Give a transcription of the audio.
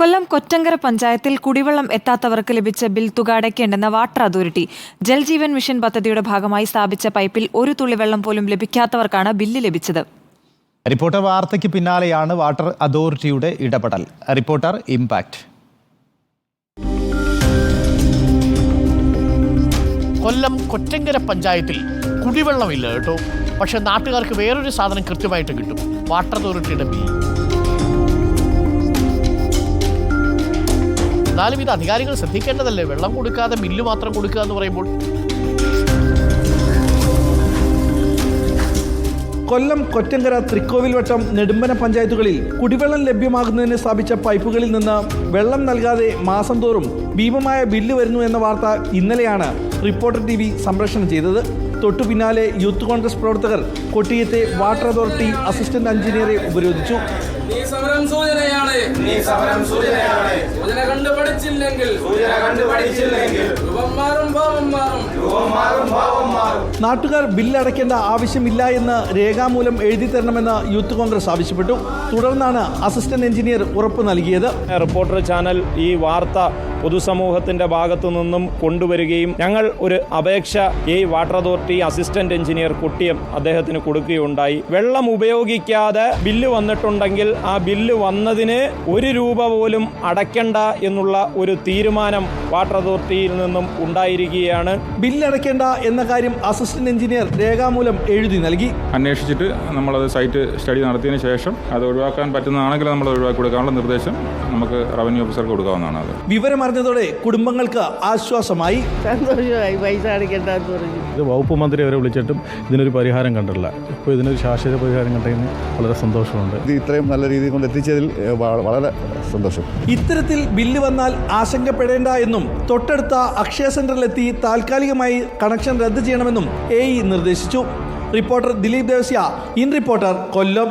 കൊല്ലം കൊറ്റങ്കര പഞ്ചായത്തിൽ കുടിവെള്ളം എത്താത്തവർക്ക് ലഭിച്ച ബിൽ തുക അടയ്ക്കേണ്ടെന്ന വാട്ടർ അതോറിറ്റി. ജൽജീവൻ മിഷൻ പദ്ധതിയുടെ ഭാഗമായി സ്ഥാപിച്ച പൈപ്പിൽ ഒരു തുള്ളി വെള്ളം പോലും ലഭിക്കാത്തവർക്കാണ് ബില്ല് ലഭിച്ചത്. റിപ്പോർട്ടർ വാർത്തയ്ക്ക് പിന്നാലെയാണ് വാട്ടർ അതോറിറ്റിയുടെ ഇടപെടൽ. Reporter impact. കൊല്ലം കൊറ്റങ്കര പഞ്ചായത്തിൽ കുടിവെള്ളമില്ല കേട്ടോ. പക്ഷെ നാട്ടുകാർക്ക് വേറൊരു സാധനം കൃത്യമായിട്ട് കിട്ടും. വാട്ടർ അതോറിറ്റിയുടെ ബിൽ. എന്നാലും ഇത് അധികാരികൾ ശ്രദ്ധിക്കേണ്ടതല്ലേ? വെള്ളം കൊടുക്കാതെ മില്ല് മാത്രം കൊടുക്കുക എന്ന് പറയുമ്പോൾ കൊല്ലം കൊറ്റങ്കര തൃക്കോവിൽ വട്ടം നെടുമ്പന പഞ്ചായത്തുകളിൽ കുടിവെള്ളം ലഭ്യമാകുന്നതിന് സ്ഥാപിച്ച പൈപ്പുകളിൽ നിന്ന് വെള്ളം നൽകാതെ മാസം തോറും ഭീമമായ ബില്ല് വരുന്നു എന്ന വാർത്ത ഇന്നലെയാണ് റിപ്പോർട്ടർ ടി വി സംപ്രേഷണം ചെയ്തത്. തൊട്ടു പിന്നാലെ യൂത്ത് കോൺഗ്രസ് പ്രവർത്തകർ കൊട്ടിയത്തെ വാട്ടർ അതോറിറ്റി അസിസ്റ്റന്റ് എഞ്ചിനീയറെ ഉപരോധിച്ചു. നീ സമരം സൂചനയാണ്. നീ സമരം സൂചനയാണ്. സൂചന കണ്ടു പഠിച്ചില്ലെങ്കിൽ സൂചന കണ്ടു പഠിച്ചില്ലെങ്കിൽ രൂപം മാറും ഭാവം മാറും രൂപം മാറും ഭാവം മാറും. നാട്ടുകാർ ബില്ല് അടയ്ക്കേണ്ട ആവശ്യമില്ല എന്ന് രേഖാമൂലം എഴുതി തരണമെന്ന് യൂത്ത് കോൺഗ്രസ് ആവശ്യപ്പെട്ടു. തുടർന്നാണ് അസിസ്റ്റന്റ് എഞ്ചിനീയർ ഉറപ്പ് നൽകിയത്. റിപ്പോർട്ടർ ചാനൽ ഈ വാർത്ത പൊതുസമൂഹത്തിന്റെ ഭാഗത്തു നിന്നും കൊണ്ടുവരികയും ഞങ്ങൾ ഒരു അപേക്ഷ ഈ വാട്ടർ അതോറിറ്റി അസിസ്റ്റന്റ് എഞ്ചിനീയർ കുട്ടിയം അദ്ദേഹത്തിന് കൊടുക്കുകയുണ്ടായി. വെള്ളം ഉപയോഗിക്കാതെ ബില്ല് വന്നിട്ടുണ്ടെങ്കിൽ ആ ബില്ല് വന്നതിന് ഒരു രൂപ പോലും അടയ്ക്കണ്ട എന്നുള്ള ഒരു തീരുമാനം വാട്ടർ അതോറിറ്റിയിൽ നിന്നും ഉണ്ടായിരിക്കുകയാണ്. ബില്ല് അടയ്ക്കേണ്ട എന്ന കാര്യം അസിസ്റ്റന്റ് എഞ്ചിനീയർ രേഖാമൂലം എഴുതി നൽകി. അന്വേഷിച്ചിട്ട് നമ്മളത് സൈറ്റ് സ്റ്റഡി നടത്തിയതിന് ശേഷം അത് ഒഴിവാക്കാൻ പറ്റുന്നതാണെങ്കിൽ നമ്മൾ ഒഴിവാക്കി കൊടുക്കാനുള്ള നിർദ്ദേശം നമുക്ക് റവന്യൂ ഓഫീസർക്ക് കൊടുക്കാവുന്നതാണ് അത്. വിവരമറിഞ്ഞതോടെ കുടുംബങ്ങൾക്ക് ആശ്വാസമായി. സന്തോഷമായി പൈസ അടയ്ക്കേണ്ടെന്ന് പറഞ്ഞു. ഇത് വകുപ്പ് മന്ത്രി അവരെ വിളിച്ചിട്ടും ഇതിനൊരു പരിഹാരം കണ്ടില്ല ഇപ്പോൾ ഇതിനൊരു ശാശ്വത പരിഹാരം കണ്ടതിന് വളരെ സന്തോഷമുണ്ട്. ഇത് ഇത്രയും നല്ല രീതിയിൽ കൊണ്ട് എത്തിച്ചതിൽ വളരെ സന്തോഷം. ഇത്തരത്തിൽ ബില്ല് വന്നാൽ ആശങ്കപ്പെടേണ്ട എന്നും തൊട്ടടുത്ത അക്ഷയ സെന്ററിലെത്തി താൽക്കാലികമായി കണക്ഷൻ റദ്ദ് ചെയ്യണമെന്നും എ നിർദ്ദേശിച്ചു. Reporter Dileep Devasia in reporter Kollam.